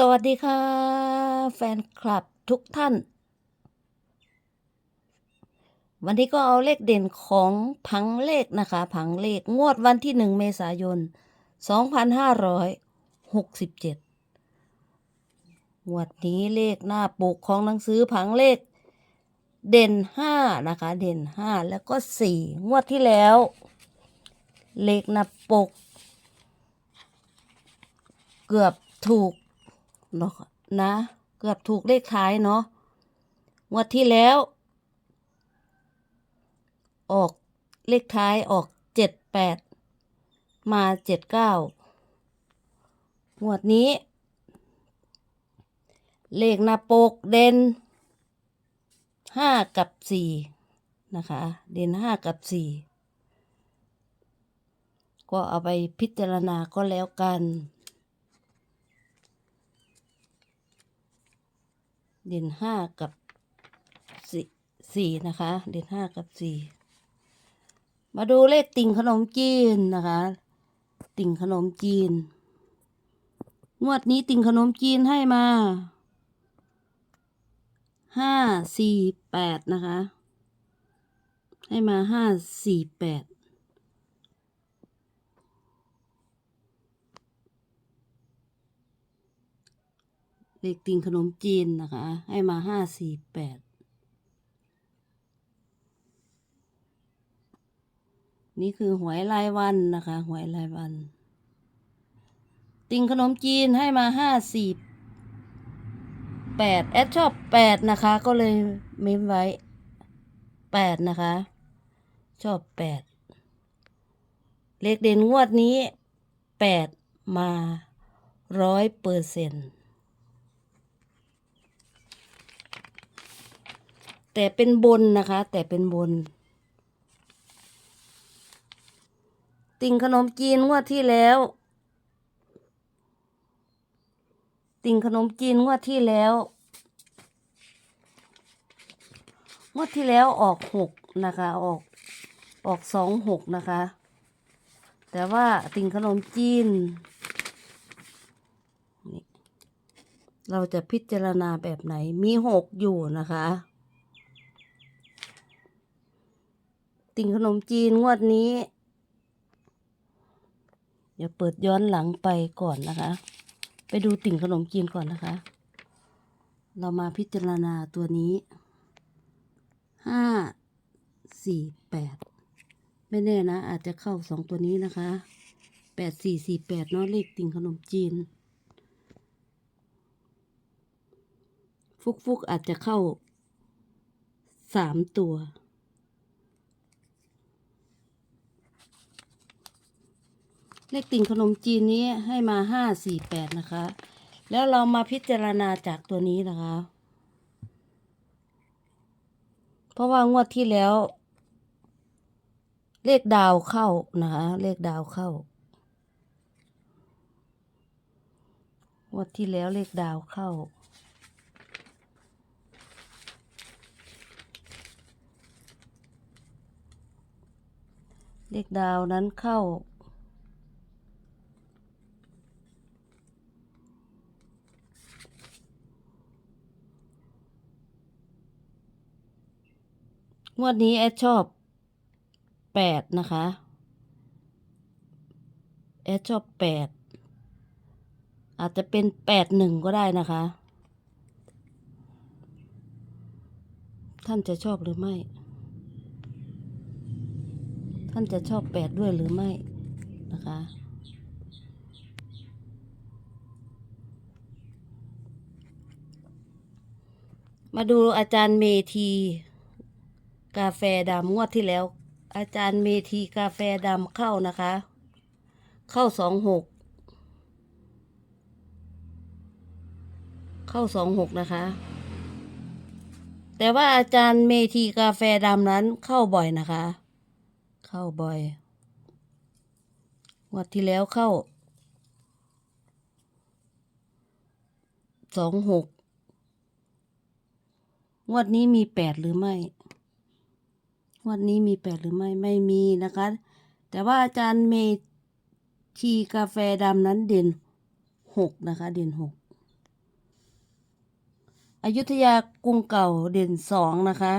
สวัสดีค่ะ แฟนคลับทุกท่าน วันนี้ก็เอาเลขเด่นของผังเลขนะคะ ผังเลขงวดวันที่หนึ่งเมษายน 2567งวดนี้เลขหน้าปกของหนังสือผังเลข เด่นห้านะคะ เด่นห้าแล้วก็สี่งวดที่แล้ว เลขหน้าปก เกือบถูก เนาะนะ เกือบถูกเลขท้ายเนาะงวดที่แล้ว ออกเลขท้ายออกเจ็ดแปดมาเจ็ดเก้างวดนี้ เลขหน้าปกเด่นห้ากับสี่นะคะ เด่นห้ากับสี่ก็เอาไปพิจารณาก็แล้วกัน เด่นห้ากับสี่นะคะ เด่นห้ากับสี่มาดูเลขติ่งขนมจีนนะคะ ติ่งขนมจีน งวดนี้ติ่งขนมจีนให้มาห้าสี่แปดนะคะ ให้มาห้าสี่แปด เลขติ่งขนมจีนนะคะ ให้มาห้าสี่แปดนี่คือหวยรายวันนะคะ หวยรายวัน ติ่งขนมจีนให้มาห้าสี่แปดแอดชอบแปดนะคะ ก็เลยเมมไว้แปดนะคะ ชอบแปดเลขเด่นงวดนี้แปดมาร้อยเปอร์เซ็นต์ แต่เป็นบนนะคะ แต่เป็นบน ติ่งขนมจีนงวดที่แล้ว ติ่งขนมจีนงวดที่แล้วงวดที่แล้วออกหกนะคะออกออกสองหกนะคะ แต่ว่าติ่งขนมจีนเราจะพิจารณาแบบไหนมีหกอยู่นะคะ ติ่งขนมจีนงวดนี้เดี๋ยวเปิดย้อนหลังไปก่อนนะคะ ไปดูติ่งขนมจีนก่อนนะคะ เรามาพิจารณาตัวนี้ห้าสี่แปดไม่แน่นะ อาจจะเข้าสองตัวนี้นะคะแปดสี่สี่แปดเนาะเลขติ่งขนมจีน ฟุกฟุกๆอาจจะเข้าสามตัว เลขติ่งขนมจีนนี้ให้มาห้าสี่แปดนะคะ แล้วเรามาพิจารณาจากตัวนี้นะคะ เพราะว่างวดที่แล้ว เลขดาวเข้านะคะเลขดาวเข้างวดที่แล้วเลขดาวเข้าเลขดาวนั้นเข้า วดนี้แอดชอบแปดนะคะ แอดชอบแปดอาจจะเป็นแปดหนึ่งก็ได้นะคะ ท่านจะชอบหรือไม่ ท่านจะชอบแปดด้วยหรือไม่นะคะมาดูอาจารย์เมที กาแฟดำงวดที่แล้ว อาจารย์เมทีกาแฟดำเข้านะคะ เข้าสองหกเข้าสองหกนะคะ แต่ว่าอาจารย์เมทีกาแฟดำนั้นเข้าบ่อยนะคะ เข้าบ่อยงวดที่แล้วเข้าสองหกงวดนี้มีแปดหรือไม่ งวันนี้มีแปดหรือไม่ไม่มีนะคะ แต่ว่าอาจารย์เมทีกาแฟดำนั้นเด่นหกนะคะ เด่นหกอยุธยากรุงเก่าเด่นสองนะคะ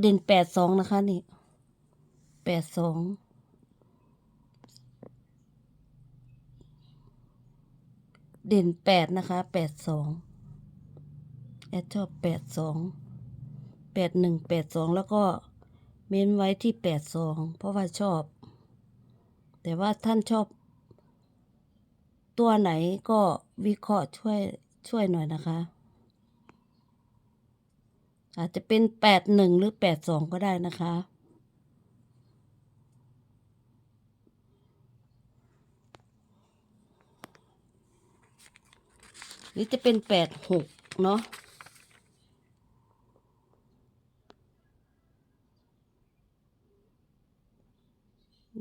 เด่นแปดสองนะคะนี่แปดสองเด่นแปดนะคะแปดสองแอดชอบแปดสอง แปดหนึ่งแปดสองแล้วก็เม้นไว้ที่แปดสองเพราะว่าชอบ แต่ว่าท่านชอบ ตัวไหนก็วิเคราะห์ช่วยช่วยหน่อยนะคะ อาจจะเป็นแปดหนึ่งหรือแปดสองก็ได้นะคะหรือจะเป็นแปดหกเนาะ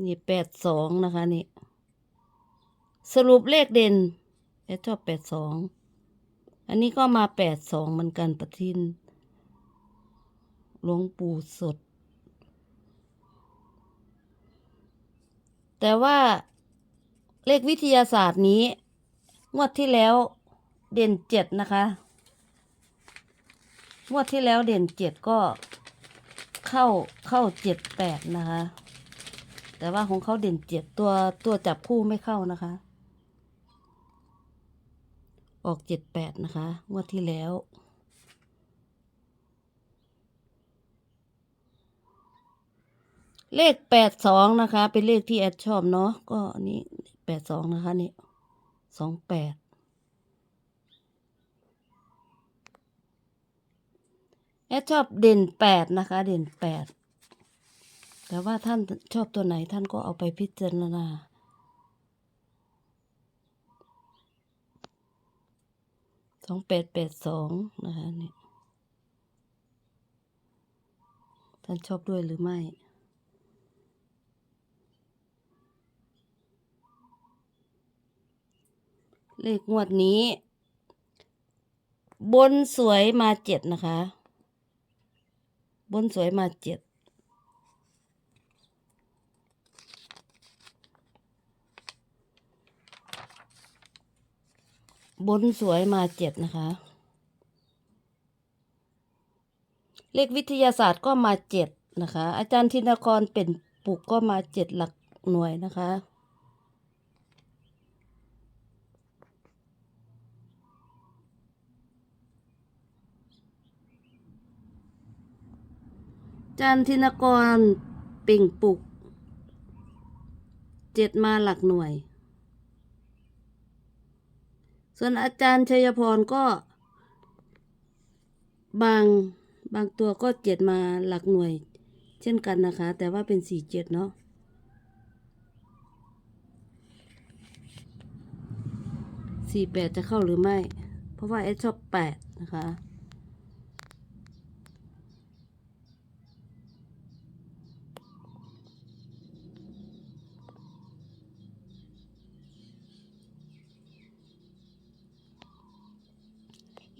นี่แปดสองนะคะนี่ สรุปเลขเด่นแอดชอบแปดสอง อันนี้ก็มาแปดสองเหมือนกันประทินหลวงปู่สด แต่ว่าเลขวิทยาศาสตร์นี้ งวดที่แล้วเด่นเจ็ดนะคะ งวดที่แล้วเด่นเจ็ดก็เข้าเข้าเจ็ดแปดนะคะ แต่ว่าของเขาเด่นเจ็ดตัวตัวจับคู่ไม่เข้านะคะ ออกเจ็ดแปดนะคะ งวดที่แล้ว เลขแปดสองนะคะ เป็นเลขที่แอดชอบเนาะก็อันนี้แปดสองนะคะนี่สองแปดแอดชอบเด่นแปดนะคะ เด่นแปด แต่ว่าท่านชอบตัวไหนท่านก็เอาไปพิจารณา สองแปดแปดสองนะคะนี่ท่านชอบด้วยหรือไม่เลขงวดนี้ บนสวยมาเจ็ดนะคะ บนสวยมาเจ็ด บนสวยมาเจ็ดนะคะ เลขวิทยาศาสตร์ก็มาเจ็ดนะคะ อาจารย์ธินกรเป็นปุกก็มาเจ็ดหลักหน่วยนะคะอาจารย์ธินกร เป่งปุก เจ็ดมาหลักหน่วย ส่วนอาจารย์ชัยพรก็ บางบางตัวก็เจ็ดมาหลักหน่วย เช่นกันนะคะ แต่ว่าเป็นสี่เจ็ดเนาะสี่แปดจะเข้าหรือไม่ เพราะว่าเอสชอบแปดนะคะ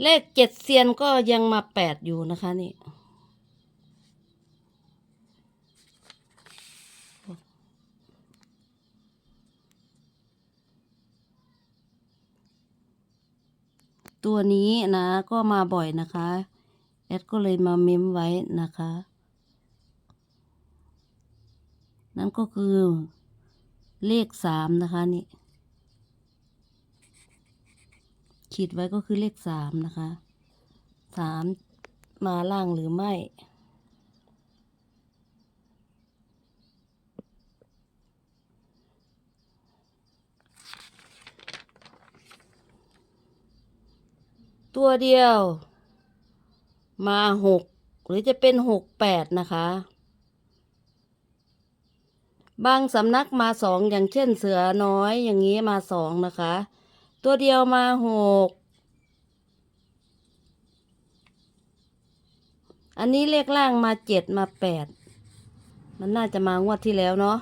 เลขเจ็ดเซียนก็ยังมาแปดอยู่นะคะนี่ ตัวนี้นะก็มาบ่อยนะคะ แอดก็เลยมาเมมไว้นะคะ นั่นก็คือเลขสามนะคะนี่ ขีดไว้ก็คือเลขสามนะคะสามมาล่างหรือไม่ ตัวเดียว มาหกหรือจะเป็นหกแปดนะคะ บางสำนักมาสองอย่างเช่นเสือน้อยอย่างนี้มาสองนะคะ ตัวเดียวมาหกอันนี้เลขล่างมาเจ็ดมาแปดมันน่าจะมางวดที่แล้วเนาะ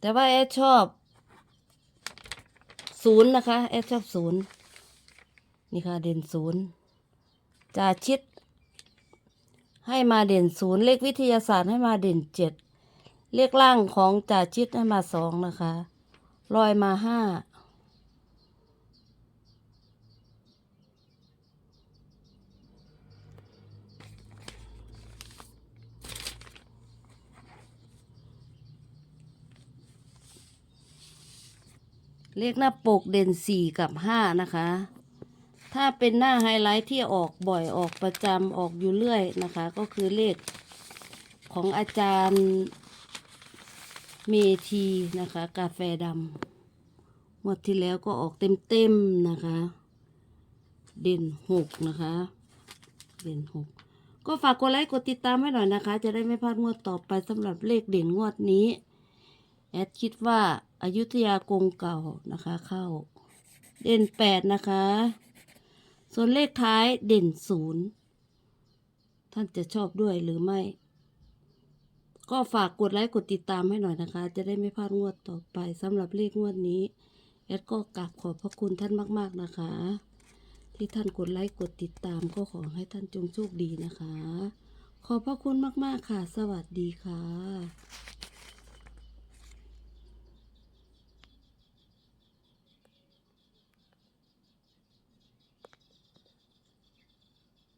แต่ว่าแอดชอบศูนย์นะคะแอดชอบศูนย์นี่ค่ะเด่นศูนย์จ่าชิด ให้มาเด่นศูนย์เลขวิทยาศาสตร์ให้มาเด่นเจ็ด เลขล่างของจ่าชิดให้มาสองนะคะลอยมาห้าเลขหน้าปกเด่นสี่กับห้านะคะ ถ้าเป็นหน้าไฮไลท์ที่ออกบ่อยออกประจำออกอยู่เรื่อยนะคะ ก็คือเลขของอาจารย์ เมทีนะคะ กาแฟดำงวดที่แล้วก็ออกเต็มๆนะคะ เด่นหกนะคะ เด่นหกก็ฝากกดไลค์กดติดตามให้หน่อยนะคะ จะได้ไม่พลาดงวดต่อไปสำหรับเลขเด่นงวดนี้ แอดคิดว่าอายุทยากงเก่านะคะ เข้า เด่นแปดนะคะ ส่วนเลขท้ายเด่นศูนย์ท่านจะชอบด้วยหรือไม่ ก็ฝากกดไลค์กดติดตามให้หน่อยนะคะ จะได้ไม่พลาดงวดต่อไปสำหรับเลขงวดนี้ แอดก็กราบขอบพระคุณท่านมาก ๆนะคะ ที่ท่านกดไลค์กดติดตามก็ขอให้ท่านจงโชคดีนะคะ ขอบพระคุณมากๆค่ะ สวัสดีค่ะ